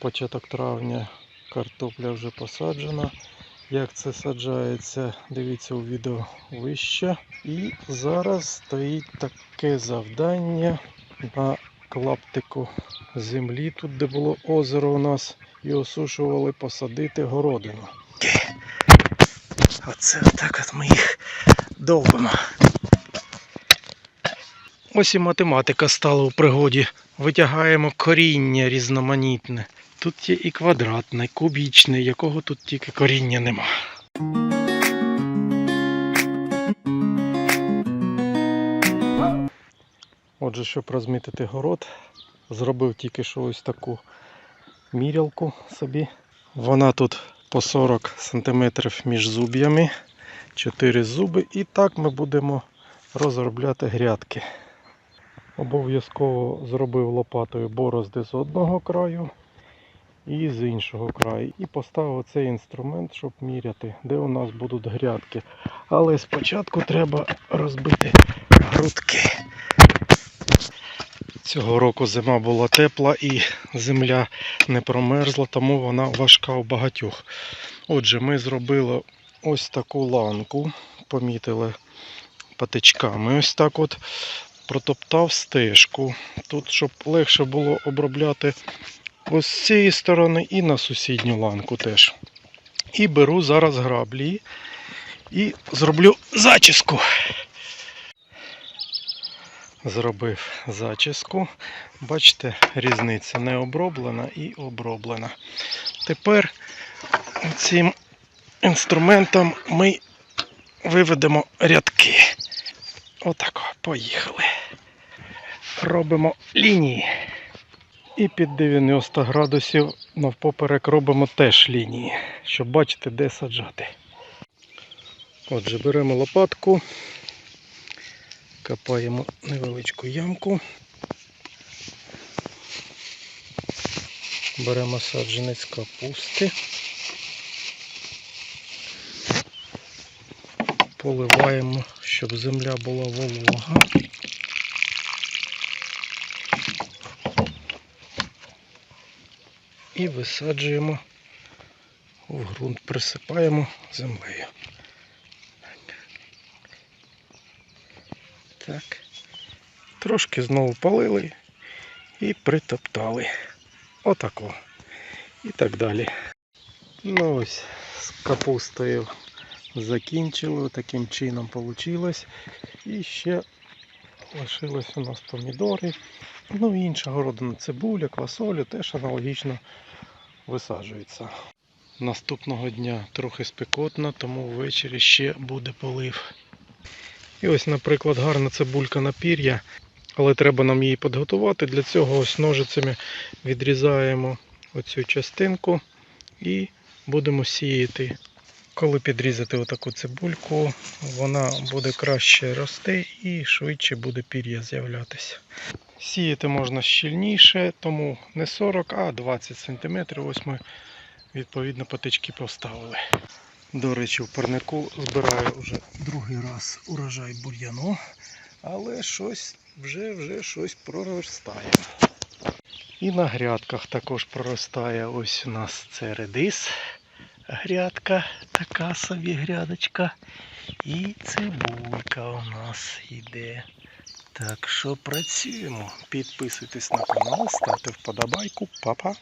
початок травня картопля вже посаджена. Як це саджається, дивіться у відео вище. І зараз стоїть таке завдання на клаптику землі, тут де було озеро у нас, і осушували посадити городину. Оце отак от ми їх довбимо. Ось і математика стала у пригоді. Витягаємо коріння різноманітне. Тут є і квадратне, і кубічне, якого тут тільки коріння нема. Отже, щоб розмітити город, зробив тільки що ось таку мірялку собі. Вона тут по 40 см між зуб'ями, 4 зуби, і так ми будемо розробляти грядки. Обов'язково зробив лопатою борозди з одного краю і з іншого краю. І поставив цей інструмент, щоб міряти, де у нас будуть грядки. Але спочатку треба розбити грудки. Цього року зима була тепла і земля не промерзла, тому вона важка у багатьох. Отже, ми зробили ось таку ланку, помітили патичками. Ось так от протоптав стежку. Тут, щоб легше було обробляти ось з цієї сторони і на сусідню ланку теж. І беру зараз граблі і зроблю зачіску. Зробив зачіску. Бачите, різниця не оброблена і оброблена. Тепер цим інструментом ми виведемо рядки. Отако, поїхали. Робимо лінії. І під 90 градусів навпоперек робимо теж лінії, щоб бачити, де саджати. Отже, беремо лопатку, копаємо невеличку ямку. Беремо саджанець капусти. Поливаємо, щоб земля була волога. І висаджуємо в ґрунт, присипаємо землею. Так. Трошки знову полили і притоптали. Отако. І так далі. Ну ось з капустою закінчили, таким чином вийшло. І ще лишилось у нас помідори. Ну і інша городина цибуля, квасоля теж аналогічно висаджується. Наступного дня трохи спекотно, тому ввечері ще буде полив. І ось, наприклад, гарна цибулька на пір'я, але треба нам її підготувати. Для цього ось ножицями відрізаємо оцю частинку і будемо сіяти. Коли підрізати отаку цибульку, вона буде краще рости і швидше буде пір'я з'являтися. Сіяти можна щільніше, тому не 40, а 20 см. Ось ми відповідно патички поставили. До речі, в парнику збираю вже другий раз урожай бур'яну, але щось вже вже щось проростає. І на грядках також проростає ось у нас це редис. Грядка, така собі грядочка. І цибулька у нас йде. Так що працюємо. Підписуйтесь на канал, ставте вподобайку, папа.